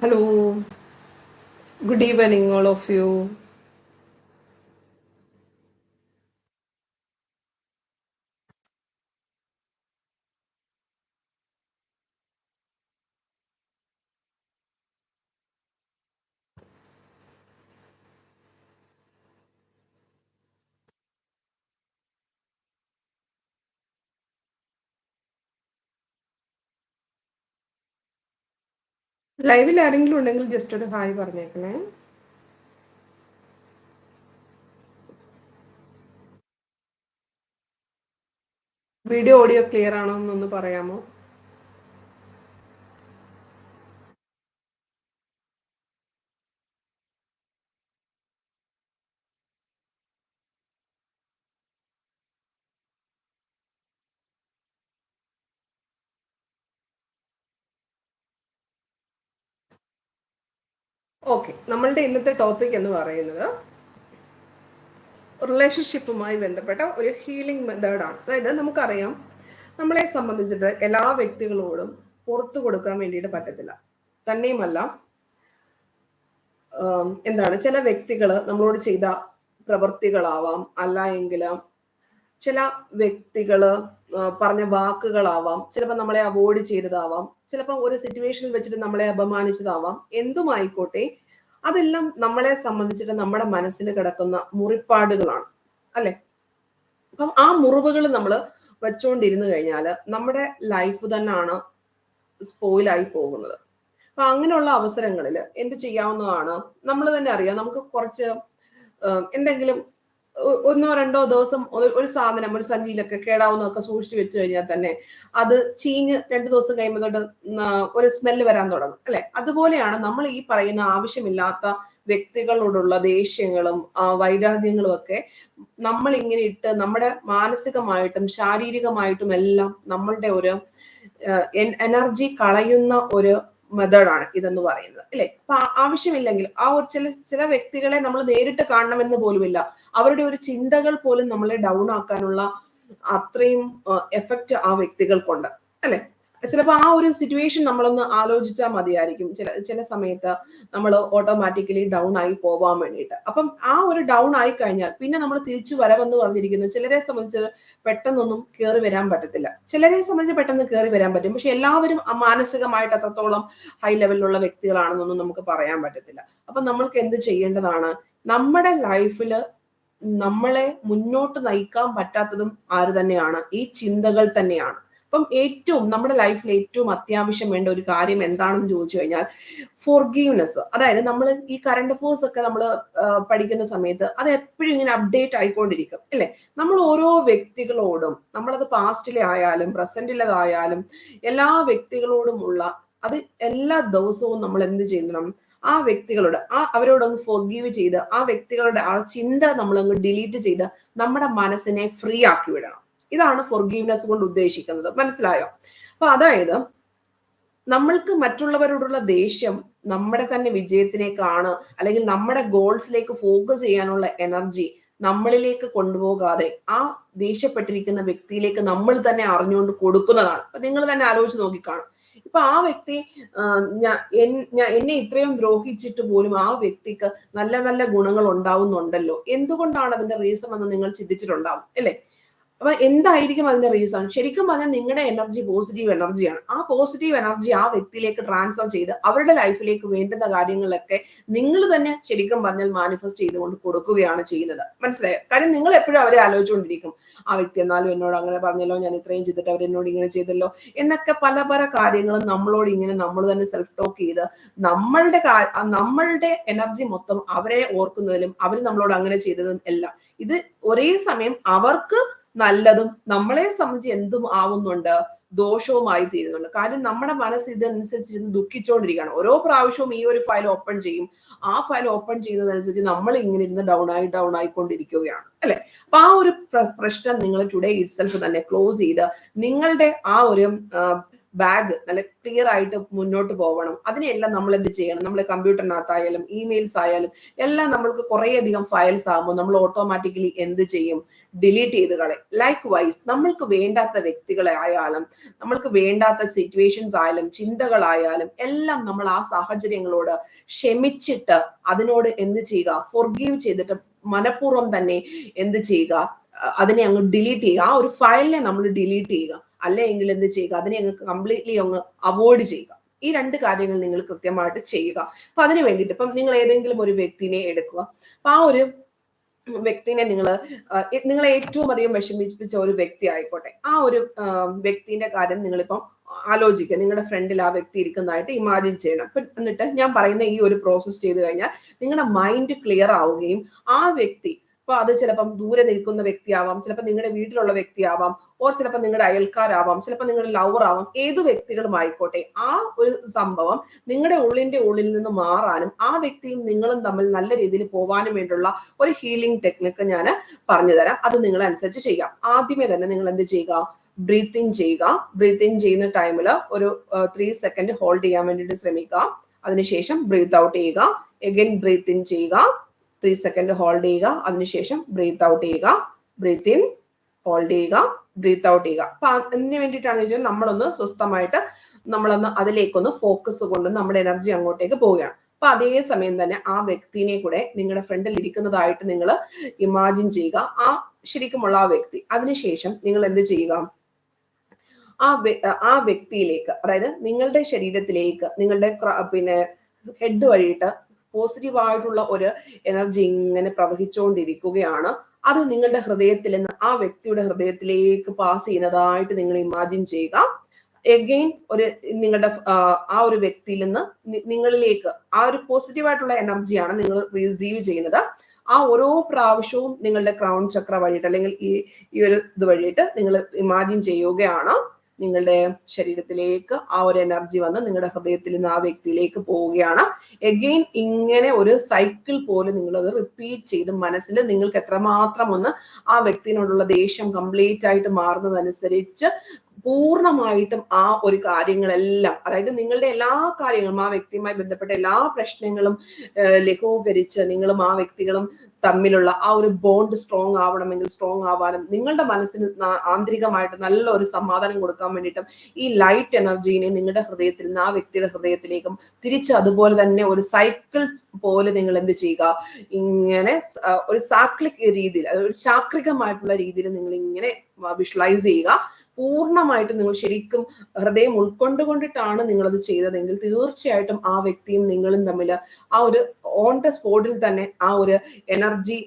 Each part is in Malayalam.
Hello, good evening, all of you. ലൈവിൽ ആരെങ്കിലും ഉണ്ടെങ്കിൽ ജസ്റ്റ് ഒരു ഹായ് പറഞ്ഞേക്കണേ. വീഡിയോ ഓഡിയോ ക്ലിയർ ആണോ എന്നൊന്ന് പറയാമോ? ഓക്കെ നമ്മളുടെ ഇന്നത്തെ ടോപ്പിക് എന്ന് പറയുന്നത് റിലേഷൻഷിപ്പുമായി ബന്ധപ്പെട്ട ഒരു ഹീലിംഗ് മെത്തേഡാണ് അതായത് നമുക്കറിയാം നമ്മളെ സംബന്ധിച്ചിട്ട് എല്ലാ വ്യക്തികളോടും പുറത്തു കൊടുക്കാൻ വേണ്ടിയിട്ട് പറ്റത്തില്ല. തന്നെയുമല്ല എന്താണ് ചില വ്യക്തികൾ നമ്മളോട് ചെയ്ത പ്രവൃത്തികളാവാം അല്ല എങ്കിൽ ചില വ്യക്തികൾ ആ, പറഞ്ഞ വാക്കുകളാവാം ചിലപ്പോൾ നമ്മളെ അവോയ്ഡ് ചെയ്തതാവാം ചിലപ്പോൾ ഒരു സിറ്റുവേഷനിൽ വെച്ചിട്ട് നമ്മളെ അപമാനിച്ചതാവാം എന്തുമായിക്കോട്ടെ അതെല്ലാം നമ്മളെ സംബന്ധിച്ചിട്ട് നമ്മുടെ മനസ്സിന് കിടക്കുന്ന മുറിപ്പാടുകളാണ് അല്ലെ? അപ്പം ആ മുറിവുകൾ നമ്മൾ വെച്ചുകൊണ്ടിരുന്നു കഴിഞ്ഞാൽ നമ്മുടെ ലൈഫ് തന്നെയാണ് സ്പോയിലായി പോകുന്നത്. അപ്പൊ അങ്ങനെയുള്ള അവസരങ്ങളിൽ എന്ത് ചെയ്യാവുന്നതാണ്? നമ്മൾ തന്നെ അറിയാം നമുക്ക് കുറച്ച് എന്തെങ്കിലും ഒന്നോ രണ്ടോ ദിവസം ഒരു- സാധനം ഒരു സഞ്ചിയിലൊക്കെ കേടാവുന്നതൊക്കെ സൂക്ഷിച്ചു വെച്ച് കഴിഞ്ഞാൽ തന്നെ അത് ചീഞ്ഞ് രണ്ടു ദിവസം കഴിയുമ്പോൾ തൊട്ട് ഒരു സ്മെല്ല് വരാൻ തുടങ്ങും അല്ലെ? അതുപോലെയാണ് നമ്മൾ ഈ പറയുന്ന ആവശ്യമില്ലാത്ത വ്യക്തികളോടുള്ള ദേഷ്യങ്ങളും വൈരാഗ്യങ്ങളും ഒക്കെ നമ്മൾ ഇങ്ങനെ ഇട്ട് നമ്മുടെ മാനസികമായിട്ടും ശാരീരികമായിട്ടും എല്ലാം നമ്മളുടെ ഒരു എനർജി കളയുന്ന ഒരു മെത്തേഡാണ് ഇതെന്ന് പറയുന്നത്. അല്ലെ? അപ്പൊ ആവശ്യമില്ലെങ്കിൽ ആ ഒരു ചില ചില വ്യക്തികളെ നമ്മൾ നേരിട്ട് കാണണമെന്ന് പോലുമില്ല. അവരുടെ ഒരു ചിന്തകൾ പോലും നമ്മളെ ഡൗൺ ആക്കാനുള്ള അത്രയും എഫക്റ്റ് ആ വ്യക്തികൾക്കുണ്ട്. അല്ലെ? ചിലപ്പോൾ ആ ഒരു സിറ്റുവേഷൻ നമ്മളൊന്ന് ആലോചിച്ചാൽ മതിയായിരിക്കും. ചില ചില സമയത്ത് നമ്മൾ ഓട്ടോമാറ്റിക്കലി ഡൗൺ ആയി പോവാൻ വേണ്ടിയിട്ട്. അപ്പം ആ ഒരു ഡൗൺ ആയി കഴിഞ്ഞാൽ പിന്നെ നമ്മൾ തിരിച്ചു വരവെന്ന് പറഞ്ഞിരിക്കുന്നു. ചിലരെ സംബന്ധിച്ച് പെട്ടെന്നൊന്നും കയറി വരാൻ പറ്റത്തില്ല. ചിലരെ സംബന്ധിച്ച് പെട്ടെന്ന് കയറി വരാൻ പറ്റും. പക്ഷെ എല്ലാവരും മാനസികമായിട്ട് അത്രത്തോളം ഹൈ ലെവലിലുള്ള വ്യക്തികളാണെന്നൊന്നും നമുക്ക് പറയാൻ പറ്റത്തില്ല. അപ്പം നമ്മൾക്ക് എന്ത് ചെയ്യേണ്ടതാണ്? നമ്മുടെ ലൈഫിൽ നമ്മളെ മുന്നോട്ട് നയിക്കാൻ പറ്റാത്തതും ആര് തന്നെയാണ്? ഈ ചിന്തകൾ തന്നെയാണ്. അപ്പം ഏറ്റവും നമ്മുടെ ലൈഫിൽ ഏറ്റവും അത്യാവശ്യം വേണ്ട ഒരു കാര്യം എന്താണെന്ന് ചോദിച്ചു കഴിഞ്ഞാൽ ഫോർഗീവ്നെസ് അതായത് നമ്മൾ ഈ കറണ്ട് അഫേഴ്സ് ഒക്കെ നമ്മൾ പഠിക്കുന്ന സമയത്ത് അത് എപ്പോഴും ഇങ്ങനെ അപ്ഡേറ്റ് ആയിക്കൊണ്ടിരിക്കും അല്ലെ? നമ്മൾ ഓരോ വ്യക്തികളോടും നമ്മളത് പാസ്റ്റിലെ ആയാലും പ്രസന്റിലതായാലും എല്ലാ വ്യക്തികളോടുമുള്ള അത് എല്ലാ ദിവസവും നമ്മൾ എന്ത് ചെയ്യണം? ആ വ്യക്തികളോട് ആ അവരോടൊന്ന് ഫോർഗീവ് ചെയ്ത് ആ വ്യക്തികളുടെ ആ ചിന്ത നമ്മളങ്ങ് ഡിലീറ്റ് ചെയ്ത് നമ്മുടെ മനസ്സിനെ ഫ്രീ ആക്കി വിടണം. ഇതാണ് ഫൊർഗീവ്നെസ് കൊണ്ട് ഉദ്ദേശിക്കുന്നത്. മനസ്സിലായോ? അപ്പൊ അതായത് നമ്മൾക്ക് മറ്റുള്ളവരോടുള്ള ദേഷ്യം നമ്മുടെ തന്നെ വിജയത്തിലേക്കാണ് അല്ലെങ്കിൽ നമ്മുടെ ഗോൾസിലേക്ക് ഫോക്കസ് ചെയ്യാനുള്ള എനർജി നമ്മളിലേക്ക് കൊണ്ടുപോകാതെ ആ ദേഷ്യപ്പെട്ടിരിക്കുന്ന വ്യക്തിയിലേക്ക് നമ്മൾ തന്നെ അറിഞ്ഞുകൊണ്ട് കൊടുക്കുന്നതാണ്. അപ്പൊ നിങ്ങൾ തന്നെ ആലോചിച്ച് നോക്കിക്കാണും. ഇപ്പൊ ആ വ്യക്തി ആ, ഞാ- എൻ- ഞാ- എന്നെ ഇത്രയും ദ്രോഹിച്ചിട്ട് പോലും ആ വ്യക്തിക്ക് നല്ല നല്ല ഗുണങ്ങൾ ഉണ്ടാവുന്നുണ്ടല്ലോ. എന്തുകൊണ്ടാണ് അതിന്റെ റീസൺ എന്ന് നിങ്ങൾ ചിന്തിച്ചിട്ടുണ്ടാവും? അല്ലെ? അപ്പൊ എന്തായിരിക്കും അതിന്റെ റീസൺ ശരിക്കും പറഞ്ഞാൽ നിങ്ങളുടെ എനർജി പോസിറ്റീവ് എനർജിയാണ് ആ പോസിറ്റീവ് എനർജി ആ വ്യക്തിയിലേക്ക് ട്രാൻസ്ഫർ ചെയ്ത് അവരുടെ ലൈഫിലേക്ക് വേണ്ടുന്ന കാര്യങ്ങളൊക്കെ നിങ്ങൾ തന്നെ ശരിക്കും പറഞ്ഞാൽ മാനിഫെസ്റ്റ് ചെയ്തുകൊണ്ട് കൊടുക്കുകയാണ് ചെയ്യുന്നത്. മനസ്സിലായോ? കാര്യം നിങ്ങൾ എപ്പോഴും അവരെ ആലോചിച്ചുകൊണ്ടിരിക്കും. ആ വ്യക്തി എന്നാലും എന്നോട് അങ്ങനെ പറഞ്ഞല്ലോ ഞാൻ ഇത്രയും ചെയ്തിട്ട് അവർ എന്നോട് ഇങ്ങനെ ചെയ്തല്ലോ എന്നൊക്കെ പല പല കാര്യങ്ങളും നമ്മളോട് ഇങ്ങനെ നമ്മൾ തന്നെ സെൽഫ് ടോക്ക് ചെയ്ത് നമ്മളുടെ നമ്മളുടെ എനർജി മൊത്തം അവരെ ഓർക്കുന്നതിലും അവർ നമ്മളോട് അങ്ങനെ ചെയ്തതും എല്ലാം. ഇത് ഒരേ സമയം അവർക്ക് നല്ലതും നമ്മളെ സംബന്ധിച്ച് എന്തും ആവുന്നുണ്ട് ദോഷവുമായി തീരുന്നുണ്ട്. കാര്യം നമ്മുടെ മനസ്സ് ഇതനുസരിച്ച് ഇരുന്ന് ദുഃഖിച്ചുകൊണ്ടിരിക്കുകയാണ് ഓരോ പ്രാവശ്യവും ഈ ഒരു ഫയൽ ഓപ്പൺ ചെയ്യും. ആ ഫയൽ ഓപ്പൺ ചെയ്യുന്നതനുസരിച്ച് നമ്മൾ ഇങ്ങനെ ഇരുന്ന് ഡൗൺ ആയി ഡൗൺ ആയിക്കൊണ്ടിരിക്കുകയാണ്. അല്ലെ? അപ്പൊ ആ ഒരു പ്രശ്നം നിങ്ങൾ ടുഡേ ഇറ്റ് സെൽഫ് തന്നെ ക്ലോസ് ചെയ്ത് നിങ്ങളുടെ ആ ഒരു ബാഗ് നല്ല ക്ലിയർ ആയിട്ട് മുന്നോട്ട് പോകണം അതിനെല്ലാം നമ്മൾ എന്ത് ചെയ്യണം? നമ്മൾ കമ്പ്യൂട്ടറിനകത്തായാലും ഇമെയിൽസ് ആയാലും എല്ലാം നമ്മൾക്ക് കുറേയധികം ഫയൽസ് ആകുമ്പോൾ നമ്മൾ ഓട്ടോമാറ്റിക്കലി എന്ത് ചെയ്യും? ഡിലീറ്റ് ചെയ്ത് കളയും. ലൈക്ക് വൈസ് നമ്മൾക്ക് വേണ്ടാത്ത വ്യക്തികളെ ആയാലും നമ്മൾക്ക് വേണ്ടാത്ത സിറ്റുവേഷൻസ് ആയാലും ചിന്തകളായാലും എല്ലാം നമ്മൾ ആ സാഹചര്യങ്ങളോട് ക്ഷമിച്ചിട്ട് അതിനോട് എന്ത് ചെയ്യുക? ഫോർഗീവ് ചെയ്തിട്ട് മനഃപൂർവം തന്നെ എന്ത് ചെയ്യുക? അതിനെ അങ്ങ് ഡിലീറ്റ് ചെയ്യുക. ആ ഒരു ഫയലിനെ നമ്മൾ ഡിലീറ്റ് ചെയ്യുക. അല്ലെങ്കിൽ എന്ത് ചെയ്യുക? അതിനെ അങ്ങ് കംപ്ലീറ്റ്ലി അങ്ങ് അവോയ്ഡ് ചെയ്യുക. ഈ രണ്ട് കാര്യങ്ങൾ നിങ്ങൾ കൃത്യമായിട്ട് ചെയ്യുക. അപ്പൊ അതിന് വേണ്ടിയിട്ട് ഇപ്പം നിങ്ങൾ ഏതെങ്കിലും ഒരു വ്യക്തിനെ എടുക്കുക. അപ്പൊ ആ ഒരു വ്യക്തിനെ നിങ്ങൾ നിങ്ങൾ ഏറ്റവും അധികം വിഷമിപ്പിച്ച ഒരു വ്യക്തി ആയിക്കോട്ടെ. ആ ഒരു വ്യക്തിന്റെ കാര്യം നിങ്ങളിപ്പം ആലോചിക്കുക. നിങ്ങളുടെ ഫ്രണ്ടിൽ ആ വ്യക്തി ഇരിക്കുന്നതായിട്ട് ഇമാജിൻ ചെയ്യണം. അപ്പൊ എന്നിട്ട് ഞാൻ പറയുന്ന ഈ ഒരു പ്രോസസ്സ് ചെയ്ത് കഴിഞ്ഞാൽ നിങ്ങളുടെ മൈൻഡ് ക്ലിയർ ആവുകയും ആ വ്യക്തി ഇപ്പൊ അത് ചിലപ്പം ദൂരെ നിൽക്കുന്ന വ്യക്തിയാവാം ചിലപ്പോൾ നിങ്ങളുടെ വീട്ടിലുള്ള വ്യക്തിയാവാം ഓർ ചിലപ്പോൾ നിങ്ങളുടെ അയൽക്കാരാവാം ചിലപ്പോൾ നിങ്ങളുടെ ലവർ ആവാം ഏതു വ്യക്തികളും ആയിക്കോട്ടെ ആ ഒരു സംഭവം നിങ്ങളുടെ ഉള്ളിന്റെ ഉള്ളിൽ നിന്ന് മാറാനും ആ വ്യക്തിയും നിങ്ങളും തമ്മിൽ നല്ല രീതിയിൽ പോവാനും വേണ്ടിയുള്ള ഒരു ഹീലിംഗ് ടെക്നിക്ക് ഞാൻ പറഞ്ഞു തരാം. അത് നിങ്ങൾ അനുസരിച്ച് ചെയ്യാം. ആദ്യമേ തന്നെ നിങ്ങൾ എന്ത് ചെയ്യുക? ബ്രീത്തിങ് ചെയ്യുക. ബ്രീത്തിങ് ചെയ്യുന്ന ടൈമിൽ ഒരു ത്രീ സെക്കൻഡ് ഹോൾഡ് ചെയ്യാൻ വേണ്ടിയിട്ട് ശ്രമിക്കുക. അതിനുശേഷം ബ്രീത്ത് ഔട്ട് ചെയ്യുക. എഗൈൻ ബ്രീത്തിങ് ചെയ്യുക. ത്രീ സെക്കൻഡ് ഹോൾഡ് ചെയ്യുക. അതിനുശേഷം ബ്രീത്ത് ഔട്ട് ചെയ്യുക. ബ്രീത്ത് ഇൻ ഹോൾഡ് ചെയ്യുക. ബ്രീത്ത് ഔട്ട് ചെയ്യുക. അപ്പൊ അതിന് വേണ്ടിയിട്ടാണ് വെച്ചാൽ നമ്മളൊന്ന് സ്വസ്ഥമായിട്ട് നമ്മളൊന്ന് അതിലേക്കൊന്ന് ഫോക്കസ് കൊണ്ട് നമ്മുടെ എനർജി അങ്ങോട്ടേക്ക് പോവുകയാണ്. അപ്പൊ അതേ സമയം തന്നെ ആ വ്യക്തിനെ കൂടെ നിങ്ങളുടെ ഫ്രണ്ടിൽ ഇരിക്കുന്നതായിട്ട് നിങ്ങൾ ഇമാജിൻ ചെയ്യുക. ആ ശരിക്കുമുള്ള ആ വ്യക്തി. അതിനുശേഷം നിങ്ങൾ എന്ത് ചെയ്യുക? ആ ആ വ്യക്തിയിലേക്ക് അതായത് നിങ്ങളുടെ ശരീരത്തിലേക്ക് നിങ്ങളുടെ പിന്നെ ഹെഡ് വഴിയിട്ട് പോസിറ്റീവ് ആയിട്ടുള്ള ഒരു എനർജി ഇങ്ങനെ പ്രവഹിച്ചുകൊണ്ടിരിക്കുകയാണ് അത് നിങ്ങളുടെ ഹൃദയത്തിൽ നിന്ന് ആ വ്യക്തിയുടെ ഹൃദയത്തിലേക്ക് പാസ് ചെയ്യുന്നതായിട്ട് നിങ്ങൾ ഇമാജിൻ ചെയ്യുക. എഗെയിൻ ഒരു നിങ്ങളുടെ ആ, ഒരു വ്യക്തിയിൽ നിന്ന് നിങ്ങളിലേക്ക് ആ ഒരു പോസിറ്റീവ് ആയിട്ടുള്ള എനർജിയാണ് നിങ്ങൾ റിസീവ് ചെയ്യുന്നത്. ആ ഓരോ പ്രാവശ്യവും നിങ്ങളുടെ ക്രൗൺ ചക്ര വഴിയിട്ട് അല്ലെങ്കിൽ ഈ ഈ ഒരു ഇത് വഴിയിട്ട് നിങ്ങൾ ഇമാജിൻ ചെയ്യുകയാണ്. നിങ്ങളുടെ ശരീരത്തിലേക്ക് ആ ഒരു എനർജി വന്ന് നിങ്ങളുടെ ഹൃദയത്തിൽ നിന്ന് ആ വ്യക്തിയിലേക്ക് പോവുകയാണ്. എഗെയിൻ ഇങ്ങനെ ഒരു സൈക്കിൾ പോലെ നിങ്ങൾ അത് റിപ്പീറ്റ് ചെയ്ത് മനസ്സിൽ നിങ്ങൾക്ക് എത്രമാത്രം ഒന്ന് ആ വ്യക്തിനോടുള്ള ദേഷ്യം കംപ്ലീറ്റ് ആയിട്ട് മാറുന്നതനുസരിച്ച് പൂർണമായിട്ടും ആ ഒരു കാര്യങ്ങളെല്ലാം അതായത് നിങ്ങളുടെ എല്ലാ കാര്യങ്ങളും ആ വ്യക്തിയുമായി ബന്ധപ്പെട്ട എല്ലാ പ്രശ്നങ്ങളും ലഘൂകരിച്ച് നിങ്ങളും ആ വ്യക്തികളും തമ്മിലുള്ള ആ ഒരു ബോണ്ട് സ്ട്രോങ് ആവണമെങ്കിൽ സ്ട്രോങ് ആവാനും നിങ്ങളുടെ മനസ്സിന് ആന്തരികമായിട്ട് നല്ല ഒരു സമാധാനം കൊടുക്കാൻ വേണ്ടിയിട്ടും ഈ ലൈറ്റ് എനർജീനെ നിങ്ങളുടെ ഹൃദയത്തിൽ നിന്ന് ആ വ്യക്തിയുടെ ഹൃദയത്തിലേക്കും തിരിച്ച് അതുപോലെ തന്നെ ഒരു സൈക്കിൾ പോലെ നിങ്ങൾ എന്ത് ചെയ്യുക? ഇങ്ങനെ ഒരു സാക്ലിക് രീതിയിൽ ഒരു ചാക്രികമായിട്ടുള്ള രീതിയിൽ നിങ്ങൾ ഇങ്ങനെ വിഷ്വലൈസ് ചെയ്യുക. പൂർണമായിട്ടും നിങ്ങൾ ശരിക്കും ഹൃദയം ഉൾക്കൊണ്ടുകൊണ്ടിട്ടാണ് നിങ്ങളത് ചെയ്തതെങ്കിൽ തീർച്ചയായിട്ടും ആ വ്യക്തിയും നിങ്ങളും തമ്മിൽ ആ ഒരു ഓൺ ദ സ്പോട്ടിൽ തന്നെ ആ ഒരു എനർജി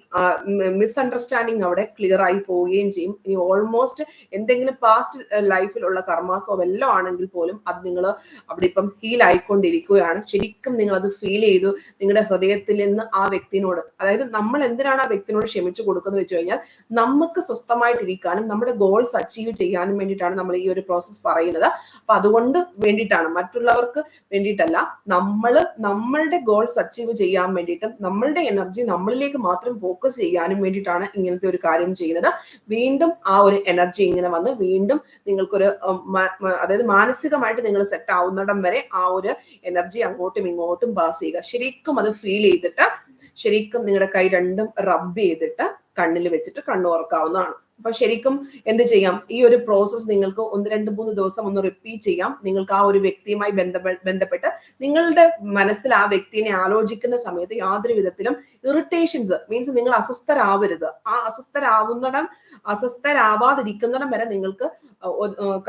മിസ്അണ്ടർസ്റ്റാൻഡിങ് അവിടെ ക്ലിയർ ആയി പോവുകയും ചെയ്യും. ഇനി ഓൾമോസ്റ്റ് എന്തെങ്കിലും പാസ്റ്റ് ലൈഫിലുള്ള കർമാസോ വല്ലതും ആണെങ്കിൽ പോലും അത് നിങ്ങൾ അവിടെ ഇപ്പം ഹീൽ ആയിക്കൊണ്ടിരിക്കുകയാണ്. ശരിക്കും നിങ്ങൾ അത് ഫീൽ ചെയ്തു നിങ്ങളുടെ ഹൃദയത്തിൽ നിന്ന് ആ വ്യക്തിനോട്. അതായത് നമ്മൾ എന്തിനാണ് ആ വ്യക്തിനോട് ക്ഷമിച്ചു കൊടുക്കുന്നത് വെച്ച് കഴിഞ്ഞാൽ നമുക്ക് സ്വസ്ഥമായിട്ടിരിക്കാനും നമ്മുടെ ഗോൾസ് അച്ചീവ് ചെയ്യാനും വേണ്ടിയിട്ടാണ് നമ്മൾ ഈ ഒരു പ്രോസസ്സ് പറയുന്നത്. അപ്പൊ അതുകൊണ്ട് വേണ്ടിയിട്ടാണ്. മറ്റുള്ളവർക്ക് വേണ്ടിയിട്ടല്ല. നമ്മൾ നമ്മളുടെ ഗോൾസ് അച്ചീവ് ചെയ്യാൻ വേണ്ടിയിട്ടും നമ്മളുടെ എനർജി നമ്മളിലേക്ക് മാത്രം ഫോക്കസ് ചെയ്യാനും വേണ്ടിയിട്ടാണ് ഇങ്ങനത്തെ ഒരു കാര്യം ചെയ്യുന്നത്. വീണ്ടും ആ ഒരു എനർജി ഇങ്ങനെ വന്ന് വീണ്ടും നിങ്ങൾക്കൊരു അതായത് മാനസികമായിട്ട് നിങ്ങൾ സെറ്റ് ആവുന്നിടം വരെ ആ ഒരു എനർജി അങ്ങോട്ടും ഇങ്ങോട്ടും പാസ് ചെയ്യുക. ശരിക്കും അത് ഫീൽ ചെയ്തിട്ട് ശരിക്കും നിങ്ങളുടെ കൈ രണ്ടും റബ്ബ് ചെയ്തിട്ട് കണ്ണിൽ വെച്ചിട്ട് കണ്ണു തുറക്കാവുന്നതാണ് അപ്പൊ ശരിക്കും എന്ത് ചെയ്യാം? ഈ ഒരു പ്രോസസ്സ് നിങ്ങൾക്ക് ഒന്ന് രണ്ട് മൂന്ന് ദിവസം ഒന്ന് റിപ്പീറ്റ് ചെയ്യാം. നിങ്ങൾക്ക് ആ ഒരു വ്യക്തിയുമായി ബന്ധപ്പെ ബന്ധപ്പെട്ട് നിങ്ങളുടെ മനസ്സിൽ ആ വ്യക്തിനെ ആലോചിക്കുന്ന സമയത്ത് യാതൊരു വിധത്തിലും ഇറിറ്റേഷൻസ് മീൻസ് നിങ്ങൾ അസ്വസ്ഥരാവരുത്. ആ അസ്വസ്ഥരാവുന്നിടം അസ്വസ്ഥരാവാതിരിക്കുന്നിടം വരെ നിങ്ങൾക്ക്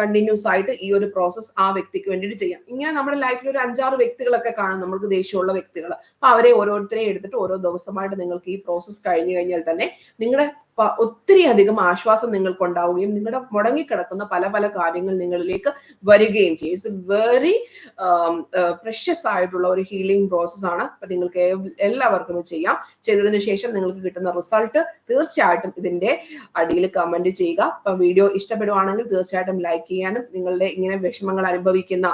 കണ്ടിന്യൂസ് ആയിട്ട് ഈ ഒരു പ്രോസസ്സ് ആ വ്യക്തിക്ക് വേണ്ടിയിട്ട് ചെയ്യാം. ഇങ്ങനെ നമ്മുടെ ലൈഫിൽ ഒരു അഞ്ചാറ് വ്യക്തികളൊക്കെ കാണും. നമ്മൾക്ക് ദേഷ്യമുള്ള വ്യക്തികൾ അപ്പൊ അവരെ ഓരോരുത്തരെയും എടുത്തിട്ട് ഓരോ ദിവസമായിട്ട് നിങ്ങൾക്ക് ഈ പ്രോസസ്സ് കഴിഞ്ഞു കഴിഞ്ഞാൽ തന്നെ നിങ്ങളുടെ ഒത്തിരി അധികം ആശ്വാസം നിങ്ങൾക്ക് ഉണ്ടാവുകയും നിങ്ങളുടെ മുടങ്ങിക്കിടക്കുന്ന പല പല കാര്യങ്ങൾ നിങ്ങളിലേക്ക് വരികയും ചെയ്യും. ഇറ്റ്സ് വെരി പ്രഷ്യസ് ആയിട്ടുള്ള ഒരു ഹീലിംഗ് പ്രോസസ് ആണ്. അപ്പൊ നിങ്ങൾക്ക് എല്ലാവർക്കും ചെയ്യാം. ചെയ്തതിന് ശേഷം നിങ്ങൾക്ക് കിട്ടുന്ന റിസൾട്ട് തീർച്ചയായിട്ടും ഇതിന്റെ അടിയിൽ കമന്റ് ചെയ്യുക. അപ്പൊ വീഡിയോ ഇഷ്ടപ്പെടുവാണെങ്കിൽ തീർച്ചയായിട്ടും ലൈക്ക് ചെയ്യാനും നിങ്ങളുടെ ഇങ്ങനെ വിഷമങ്ങൾ അനുഭവിക്കുന്ന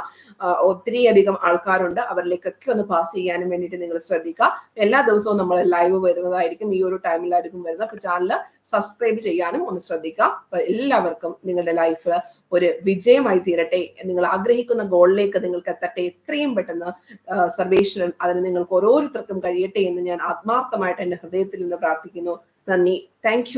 ഒത്തിരി അധികം ആൾക്കാരുണ്ട്. അവരിലേക്കൊക്കെ ഒന്ന് പാസ് ചെയ്യാനും വേണ്ടിയിട്ട് നിങ്ങൾ ശ്രദ്ധിക്കുക. എല്ലാ ദിവസവും നമ്മൾ ലൈവ് വരുന്നതായിരിക്കും. ഈ ഒരു ടൈമിലായിരിക്കും വരുന്നത്. അപ്പൊ ചാനൽ സബ്സ്ക്രൈബ് ചെയ്യാനും ഒന്ന് ശ്രദ്ധിക്കുക. എല്ലാവർക്കും നിങ്ങളുടെ ലൈഫ് ഒരു വിജയമായി തീരട്ടെ. നിങ്ങൾ ആഗ്രഹിക്കുന്ന ഗോളിലേക്ക് നിങ്ങൾക്ക് എത്തട്ടെ. എത്രയും പെട്ടെന്ന് സർവേശ്വരൻ അതിന് നിങ്ങൾക്ക് ഓരോരുത്തർക്കും കഴിയട്ടെ എന്ന് ഞാൻ ആത്മാർത്ഥമായിട്ട് എന്റെ ഹൃദയത്തിൽ നിന്ന് പ്രാർത്ഥിക്കുന്നു. നന്ദി. താങ്ക്